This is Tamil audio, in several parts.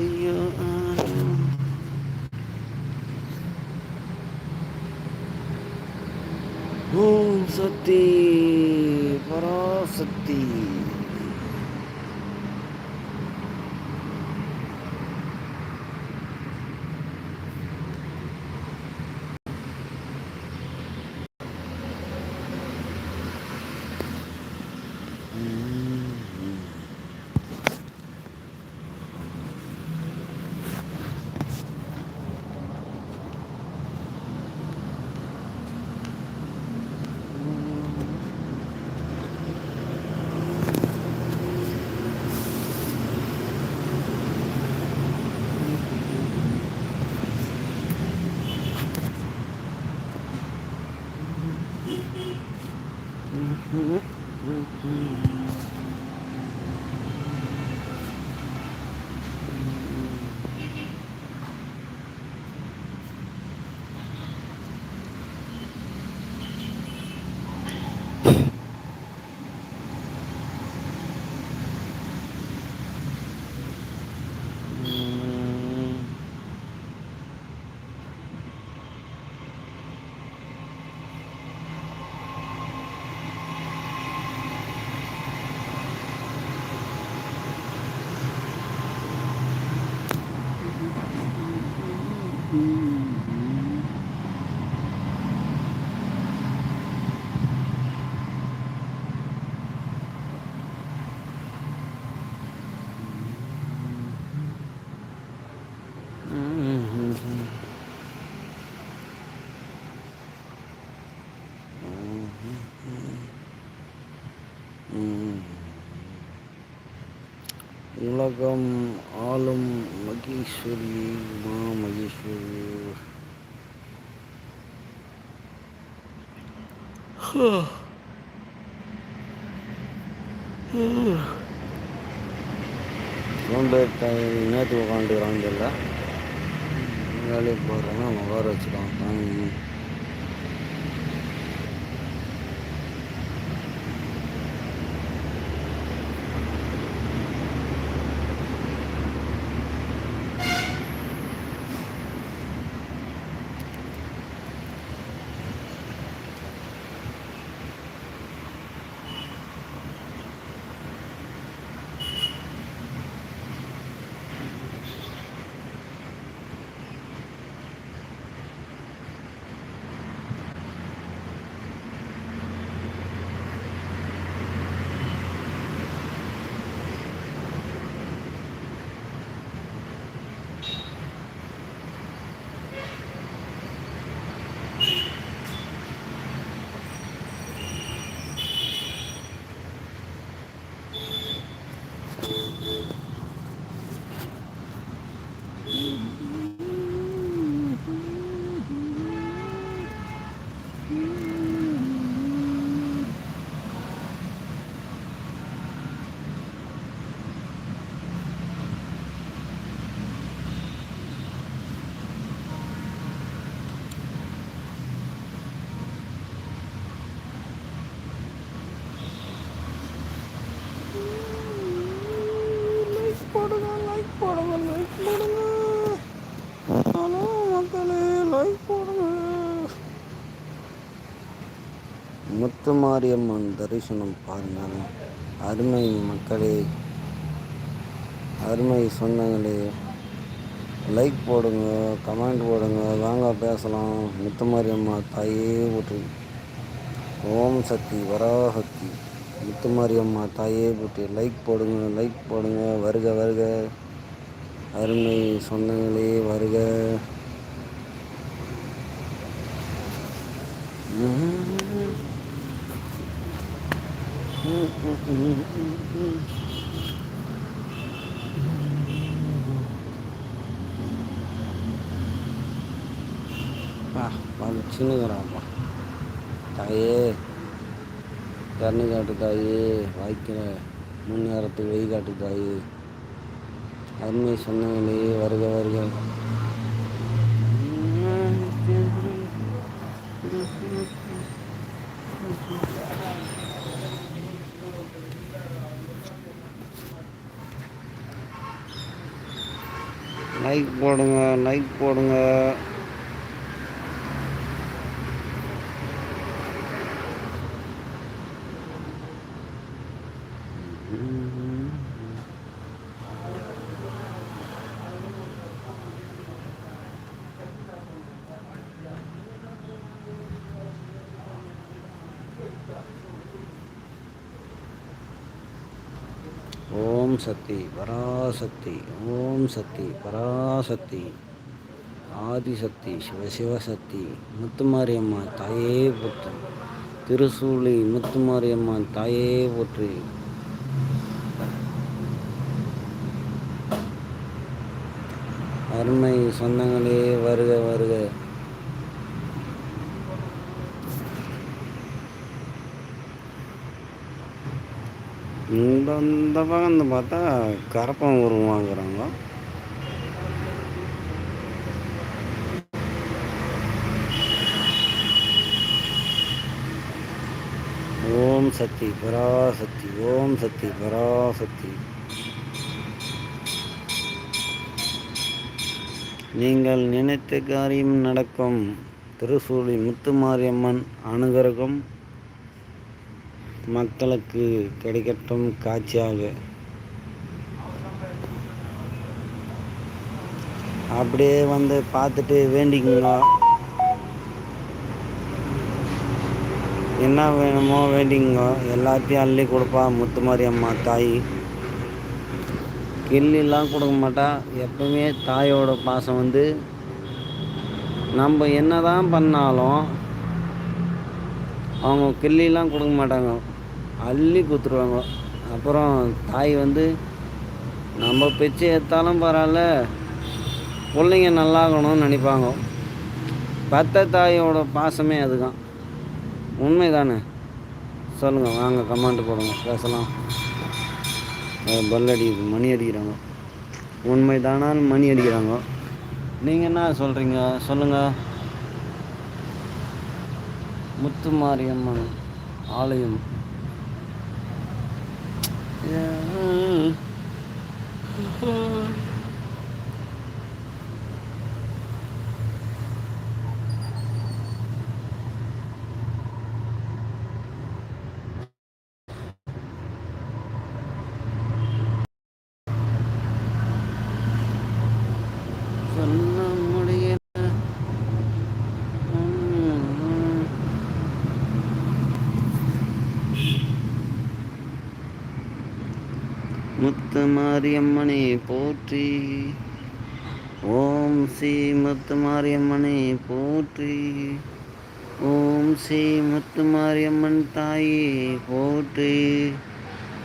சக்தியா ஓம் சக்தி பராசக்தி உலகம் ஆளும் மகேஸ்வரி மா மகேஸ்வரி சோம்பேறிட்டாய் நேற்று உட்காந்துக்கிறான்னு தெரியல வேலைக்கு போகிறாங்க அவங்க உட்கார வச்சுருக்காங்க Mm-hmm. முத்து மாரியம்மன் தரிசனம் பாருங்கள் அருமை மக்களே அருமை சொந்தங்களே லைக் போடுங்க கமெண்ட் போடுங்க வாங்க பேசலாம். முத்துமாரியம்மா தாயே போற்றி ஓம் சக்தி வராசக்தி முத்துமாரியம்மா தாயே போற்றி லைக் போடுங்க லைக் போடுங்க வருக வருக. அருமை சொந்தங்களே வருக. பா வந்து சின்னங்கிறாப்பா தாயே தண்ணி காட்டு தாயே வாய்க்கிற முன்னேறத்துக்கு வெய் காட்டு தாயே. அருமை சொன்னங்களே வருக வருக. லைக் போடுங்க லைக் போடுங்க. ஓம் சக்தி பராசக்தி ஓம் சக்தி பராசக்தி. ஆதிசக்தி சிவசிவசக்தி முத்துமாரியம்மா தாயே போற்று. திருசூலி முத்துமாரியம்மா தாயே போற்று. அருமை சொந்தங்களே வருக வருக. இந்த இந்த பக்கம் பார்த்தா கரப்பம் உருவாங்கிறாங்க ஓம் சக்தி பராசக்தி ஓம் சக்தி பராசக்தி. நீங்கள் நினைத்த காரியம் நடக்கும். திருசூலி முத்துமாரியம்மன் அனுகிரகம். மக்களுக்கு கிடைக்கட்டும் காட்சியாக. அப்படியே வந்து பார்த்துட்டு வேண்டிக்குங்க. என்ன வேணுமோ வேண்டிங்க எல்லாத்தையும் அள்ளி கொடுப்பா முத்துமாரி அம்மா தாய். கிள்ளிலாம் கொடுக்க மாட்டா. எப்பவுமே தாயோட பாசம் வந்து நம்ம என்ன தான் பண்ணாலும் அவங்க கிள்ளிலாம் கொடுக்க மாட்டாங்க. அள்ளி கொடுத்துருவாங்க அப்புறம் தாய் வந்து நம்ம பெச்சு ஏற்றாலும் பரவாயில்ல. பிள்ளைங்க நல்லாகணும்னு நினைப்பாங்க. பத்த தாயோட பாசமே அதுதான். உண்மை தானே சொல்லுங்கள் வாங்க கமாண்ட் போடுங்க பேசலாம். பல் அடிக்குது மணி அடிக்கிறாங்க. உண்மை தானான்னு மணி அடிக்கிறாங்க. நீங்கள் என்ன சொல்கிறீங்க சொல்லுங்கள் முத்துமாரியம்மன் ஆலயம். சொல்ல முத்து மாரியம்மனே போற்றி. ஓம் ஸ்ரீ முத்து மாரியம்மனே போற்றி. ஓம் ஸ்ரீ முத்து மாரியம்மன் தாயே போற்றி.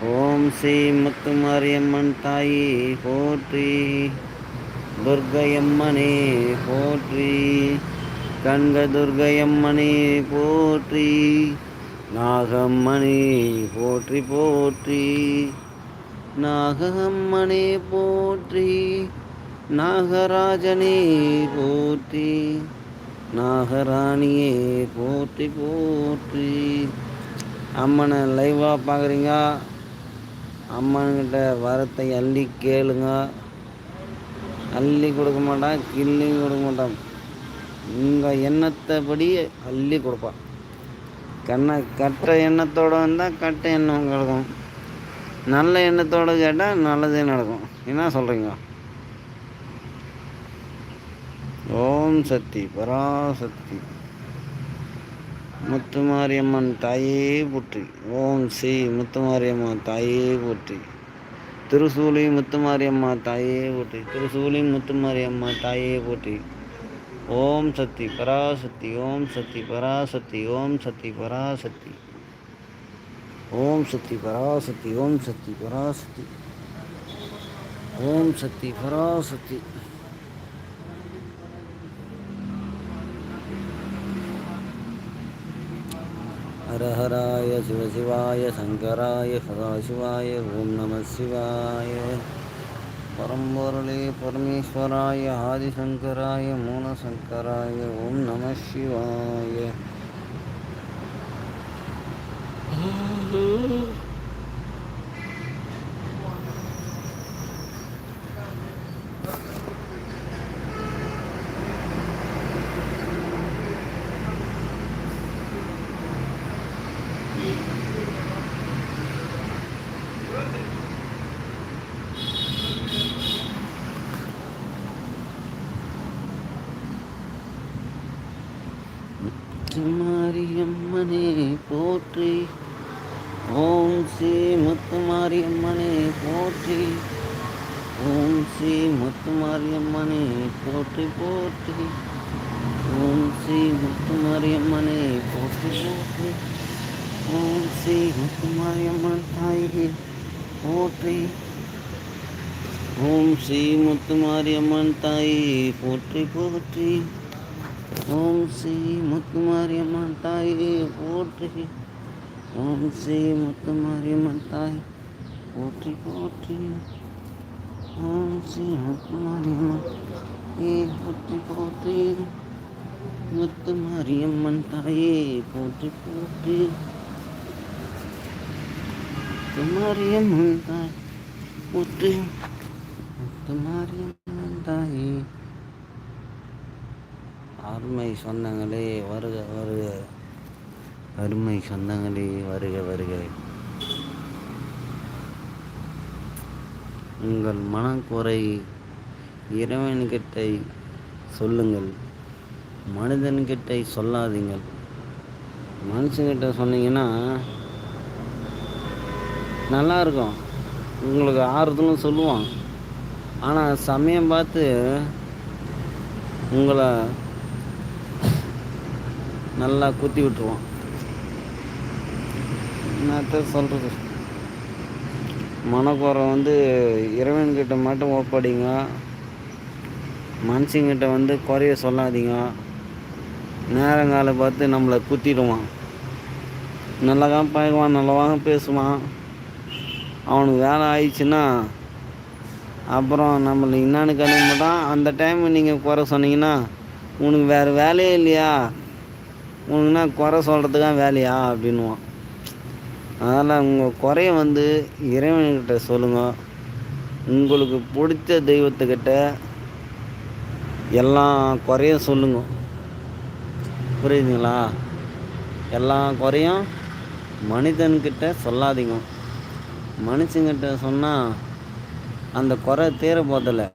ஓம் ஸ்ரீ முத்து மாரியம்மன் தாயே போற்றி. துர்கையம்மனே போற்றி. கண்க துர்கையம்மனே போற்றி. நாகம்மனே போற்றி போற்றி. நாகம்மனே போற்றி நாகராஜனே போற்றி நாகராணியே போற்றி போற்றி. அம்மனை லைவாக பார்க்குறீங்க அம்மன்கிட்ட வரத்தை அள்ளி கேளுங்க. அள்ளி கொடுக்க மாட்டான் கிள்ளி கொடுக்க மாட்டான். உங்கள் எண்ணத்தைப்படி அள்ளி கொடுப்பான். கண்ணை கட்ட எண்ணத்தோடு வந்தால் கட்ட எண்ணம் கிடக்கும். நல்ல எண்ணத்தோடு கேட்டால் நல்லதே நடக்கும். என்ன சொல்கிறீங்க ஓம் சக்தி பராசக்தி. முத்துமாரியம்மன் தாயே போற்றி. ஓம் ஸ்ரீ முத்துமாரியம்மா தாயே போற்றி. திருசூலி முத்துமாரியம்மா தாயே போற்றி. திருசூலி முத்துமாரியம்மா தாயே போற்றி. ஓம் சக்தி பராசக்தி. ஓம் சக்தி பராசக்தி. ஓம் சக்தி பராசக்தி. ஓம் சக்தி பராசக்தி ஓம் சக்தி பராசக்தி ஓம் சக்தி பராசக்தி ஹரஹராய சிவசிவாய சங்கராய சதாசிவாய ஓம் நம சிவாய பரம்பொருளே பரமேஸ்வராய ஆதிசங்கராய மூலசங்கராய ஓம் நம சிவாய மாரியம்மனே போற்றி. ஓம் ஸ்ரீ முத்துமாரியம்மனே போற்றி ஓம் ஸ்ரீ முத்துமாரியம்மனே போற்றி போற்றி ஓம் ஸ்ரீ முத்துமாரியம்மனே போற்றி போற்றி ஓம் ஸ்ரீ முத்துமாரியம்மன் தாயே போற்றி ஓம் ஸ்ரீ முத்துமாரியம்மன் தாயே போற்றி போற்றி ஓம் ஸ்ரீ முத்துமாரியம்மன் தாயே போற்றி ஓம் ஸ்ரீ முத்துமாரியம்மன் தாய் போற்றி போற்றி. ஓம் ஸ்ரீ முத்துமாரியம்மன் ஏ போற்றி போற்றி? முத்துமாரியம்மன் தாயே போற்றி போற்றி. முத்துமாரியம்மன் தாய் போற்றி. முத்துமாரியம்மன் தாயே. அருமை சொந்தங்களே வருக வருக. அருமை சொந்தங்களே வருக வருக. உங்கள் மனக்குறை இறைவன்கிட்ட சொல்லுங்கள். மனிதன்கிட்ட சொல்லாதீங்கள். மனுஷங்கிட்ட சொன்னீங்கன்னா நல்லா இருக்கும் உங்களுக்கு ஆறுதலும் சொல்லுவான். ஆனால் சமயம் பார்த்து உங்களை நல்லா குத்தி விட்டுருவான். என்னத்த சொல்கிறது மனக்குறை வந்து இறைவன்கிட்ட மட்டும் ஒப்படைங்க. மனுஷங்கிட்ட வந்து குறைய சொல்லாதீங்க. நேரங்கால பார்த்து நம்மளை குத்திடுவான். நல்லதாக பழகுவான் நல்லவாக பேசுவான். அவனுக்கு வேலை ஆயிடுச்சுன்னா அப்புறம் நம்மளை என்னான்னு கணிக்க மாட்டான் அந்த டைம் நீங்கள் குறை சொன்னீங்கன்னா உனக்கு வேறு வேலையே இல்லையா? உனக்குன்னா குறை சொல்கிறதுக்காக வேலையா? அப்படின்வான் அதனால் உங்கள் குறைய வந்து இறைவன்கிட்ட சொல்லுங்கள் உங்களுக்கு பிடிச்ச தெய்வத்துக்கிட்ட எல்லா குறையும் சொல்லுங்க. புரியுதுங்களா? எல்லா குறையும் மனிதன்கிட்ட சொல்லாதீங்க. மனுஷங்கிட்ட சொன்னால் அந்த குறை தீர போதில்லை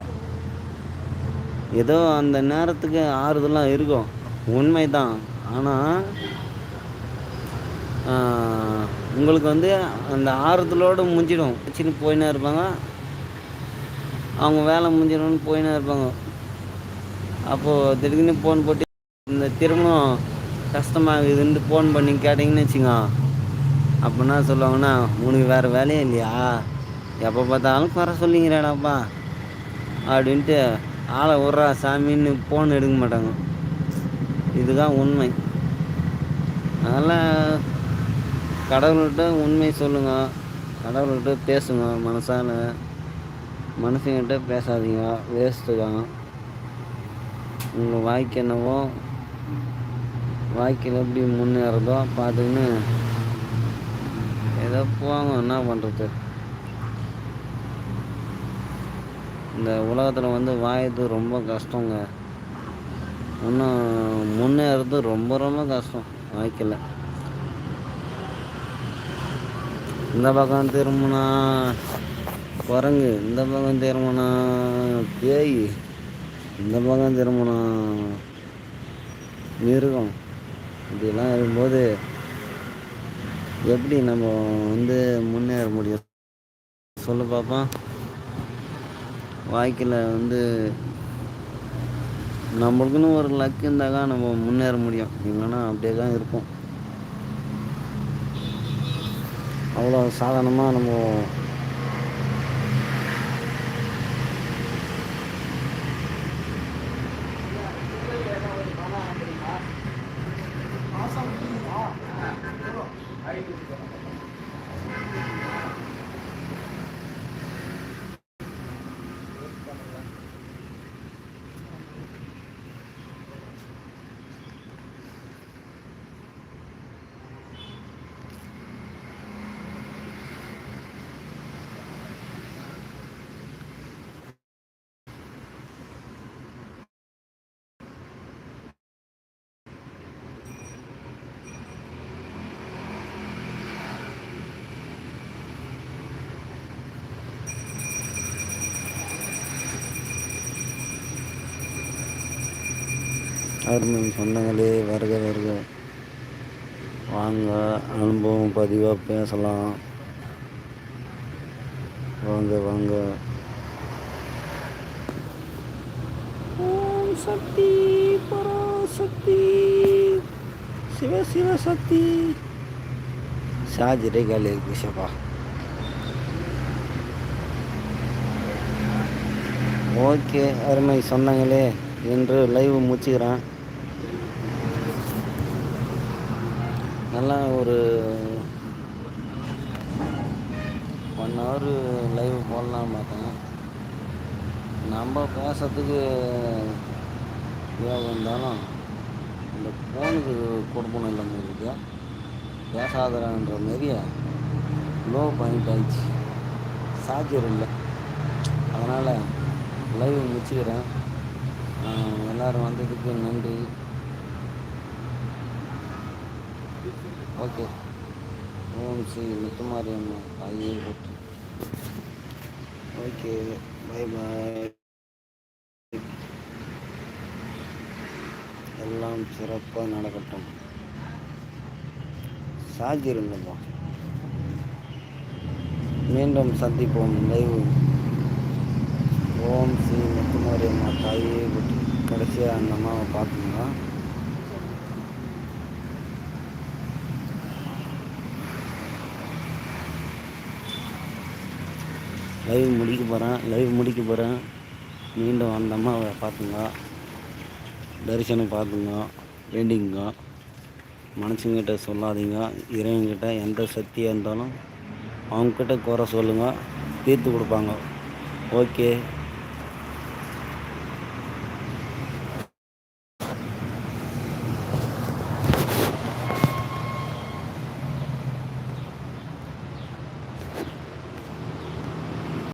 ஏதோ அந்த நேரத்துக்கு ஆறுதலாக இருக்கும். உண்மை தான் ஆனால் உங்களுக்கு வந்து அந்த ஆறுதலோடு முடிஞ்சிடும் வச்சுன்னு போயினே இருப்பாங்க. அவங்க வேலை முடிஞ்சிடும்னு போயினே இருப்பாங்க. அப்போது திடீர்னு ஃபோன் போட்டு இந்த திருமணம் கஷ்டமாகுதுன்ட்டு ஃபோன் பண்ணி கேட்டிங்கன்னு வச்சுங்க அப்படின்னா சொல்லுவாங்கன்னா உனக்கு வேறு வேலையே இல்லையா? எப்போ பார்த்தாலும் குறை சொல்லிங்கிறாடாப்பா அப்படின்ட்டு ஆளை விட்றா சாமின்னு ஃபோன் எடுக்க மாட்டாங்க. இதுதான் உண்மை. அதனால் கடவுள்கிட்ட உண்மை சொல்லுங்கள் கடவுள்கிட்ட பேசுங்க மனசால். மனுஷங்கிட்ட பேசாதீங்க வேஸ்ட்டு தான் உங்கள் வாய்க்கு என்னவோ வாய்க்கில் எப்படி முன்னேறதோ பார்த்துக்கின்னு ஏதோ போவாங்க என்ன பண்ணுறது இந்த உலகத்தில் வந்து வாயது ரொம்ப கஷ்டங்க. இன்னும் முன்னேறது ரொம்ப ரொம்ப கஷ்டம் வாழ்க்கையில் இந்த பக்கம் திரும்பினா குரங்கு இந்த பக்கம் திரும்பினா பேய் இந்த பக்கம் திரும்பினா மிருகம். இப்படிலாம் இருக்கும்போது எப்படி நம்ம வந்து முன்னேற முடியும்? சொல்லு பார்ப்போம் வாழ்க்கையில் வந்து நம்மளுக்குன்னு ஒரு லக் இருந்தால் தான் நம்ம முன்னேற முடியும். இல்லைன்னா அப்படியே தான் இருப்போம். அவ்வளோ சாதாரணமாக நம்ம அருமை சொந்தங்களே வருக வருக. வாங்க அனுபவம் பதிவாக பேசலாம். வாங்க வாங்க. ஓம் சக்தி பராசக்தி. சிவ சிவ சக்தி. சார்ஜரே காலி இருக்கு ஷப்பா ஓகே அருமை சொன்னாங்களே என்று லைவ் முடிச்சுக்கிறேன் நல்லா ஒரு ஒன் ஹவர் லைவ் போடலாம் பார்த்தேன். நம்ம பேசுறதுக்கு யோகம் இருந்தாலும் இந்த ஃபோனுக்கு கொடுக்கணும் இல்லை உங்களுக்கு பேசாதன்ற மாரி லோ பாயிண்ட் ஆயிடுச்சு. சார்ஜர் இல்லை அதனால் லைவ் முடிச்சுக்கிறேன். எல்லோரும் வந்ததுக்கு நன்றி. ஓகே. ஓம் ஸ்ரீ முத்துமாரியம்மா தாயே போட்டு ஓகே பை பாய் எல்லாம் சிறப்பாக நடக்கட்டும். சார்ஜர் இல்லைப்பா மீண்டும் சந்திப்போம். லைவ் ஓம் ஸ்ரீ முத்துமாரியம்மா தாயே போட்டு கடைசியாக அந்த அம்மாவை பார்த்துங்க லைவ் முடிக்க போகிறேன் லைவ் முடிக்க போகிறேன் மீண்டும் அந்த அம்மாவை பார்த்துங்க. தரிசனம் பார்த்துங்க. வேண்டிங்க மனுஷங்கிட்ட சொல்லாதீங்க. இறைவன்கிட்ட எந்த சக்தியாக இருந்தாலும் அவங்கக்கிட்ட குறை சொல்லுங்கள் தீர்த்து கொடுப்பாங்க. ஓகே